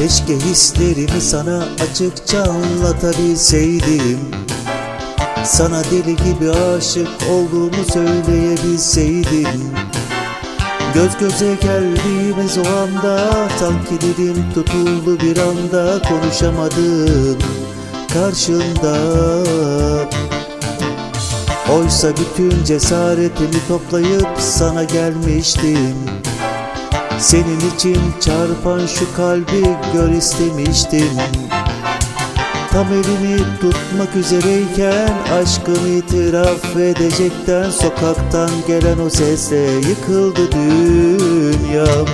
Keşke hislerimi sana açıkça anlatabilseydim. Sana deli gibi aşık olduğumu söyleyebilseydim. Göz göze geldiğimiz o anda Sanki dilim tutuldu bir anda Konuşamadım karşında. Oysa bütün cesaretimi toplayıp sana gelmiştim Senin için çarpan şu kalbi gör istemiştim. Tam elimi tutmak üzereyken aşkımı itiraf edecekten Sokaktan gelen o sesle yıkıldı dünyam.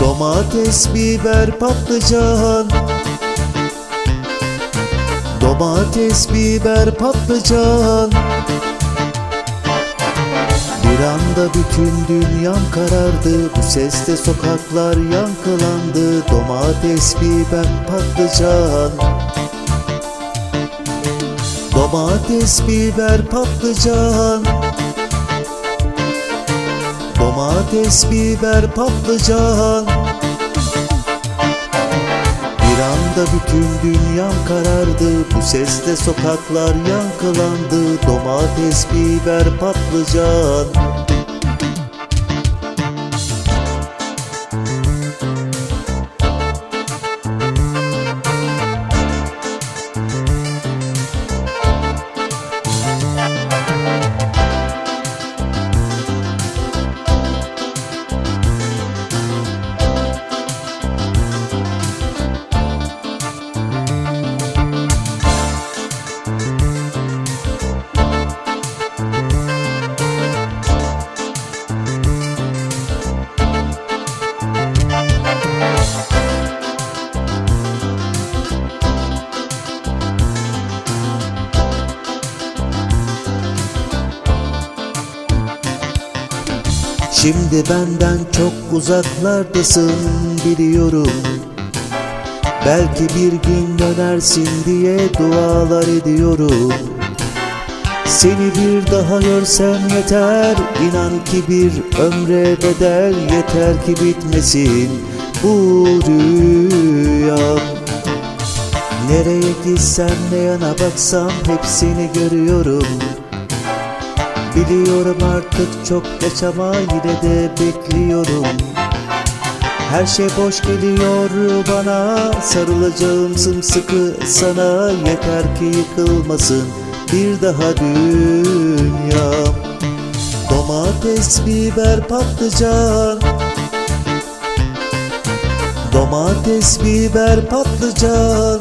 Domates, biber, patlıcan. Domates, biber, patlıcan Bir anda bütün dünyam karardı Bu sesle sokaklar yankılandı Domates, biber, patlıcan. Domates, biber, patlıcan. Domates, biber, patlıcan anda bütün dünyam karardı. Bu sesle sokaklar yankılandı. Domates, biber, patlıcan Şimdi benden çok uzaklardasın biliyorum. Belki bir gün dönersin diye dualar ediyorum. Seni bir daha görsem yeter İnan ki bir ömre bedel Yeter ki bitmesin bu rüyam. Nereye gitsem ne yana baksam hep seni görüyorum Biliyorum artık çok geç ama yine de bekliyorum. Her şey boş geliyor bana. Sarılacağım sımsıkı sana. Yeter ki yıkılmasın bir daha dünyam. Domates, biber, patlıcan. Domates, biber, patlıcan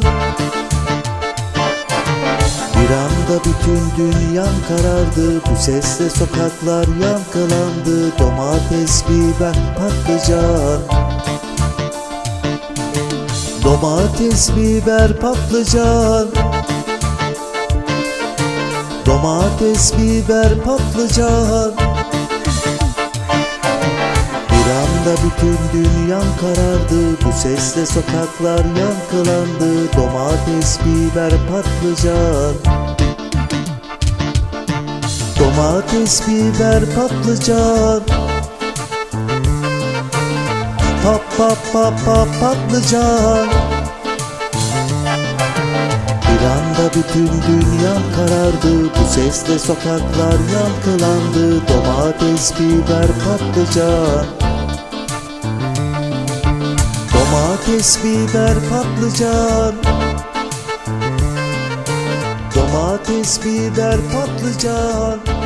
anda bütün dünyam karardı. Bu sesle sokaklar yankılandı. Domates, biber, patlıcan. Domates, biber, patlıcan. Domates, biber, patlıcan. Bir anda bütün dünyam karardı. Bu sesle sokaklar yankılandı. Domates, biber, patlıcan Domates, biber, patlıcan. Pap pap pap pap patlıcan. Bir anda bütün dünyam karardı Bu sesle sokaklar yankılandı. Domates, biber, patlıcan. Domates, biber, patlıcan Domates, biber, patlıcan